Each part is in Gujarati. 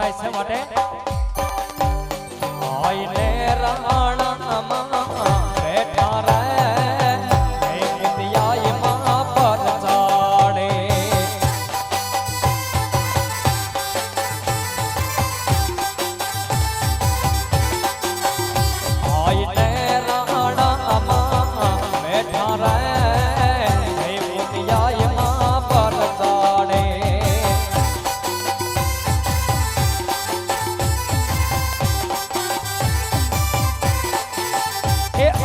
ભાઈ છે માટે.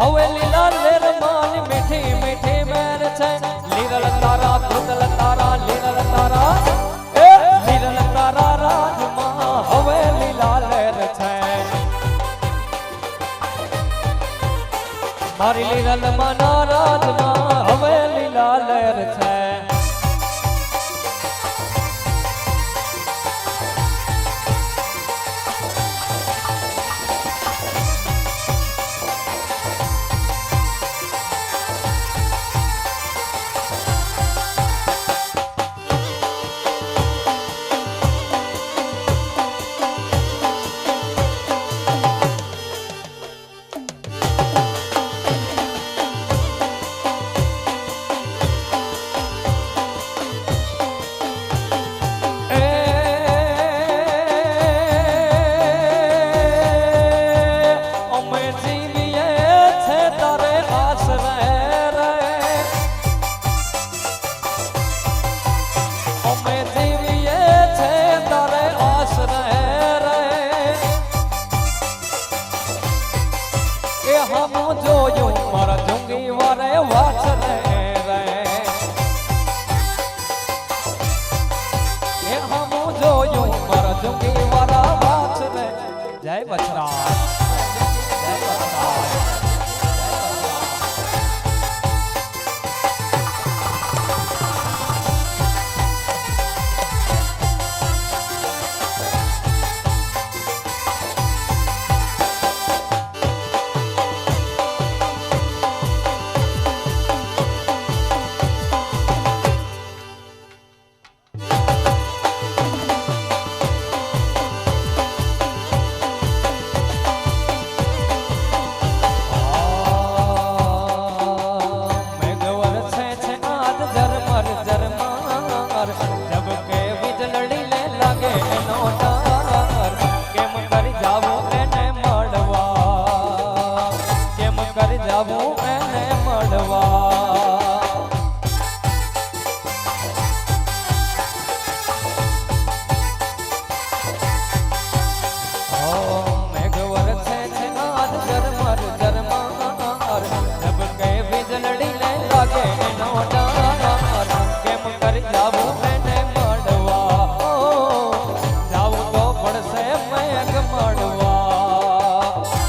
હવે લીલા લેર માન મીઠી મીઠી મેર છે. લીરલ તારા, ભૂતલ તારા લીરલ તારા. એ લીરલ તારા રાજમાં હવે લીલા લેર છે. મારી લીરલ માના રાજમાં હવે લીલા લેર છે. વારે વાછ રે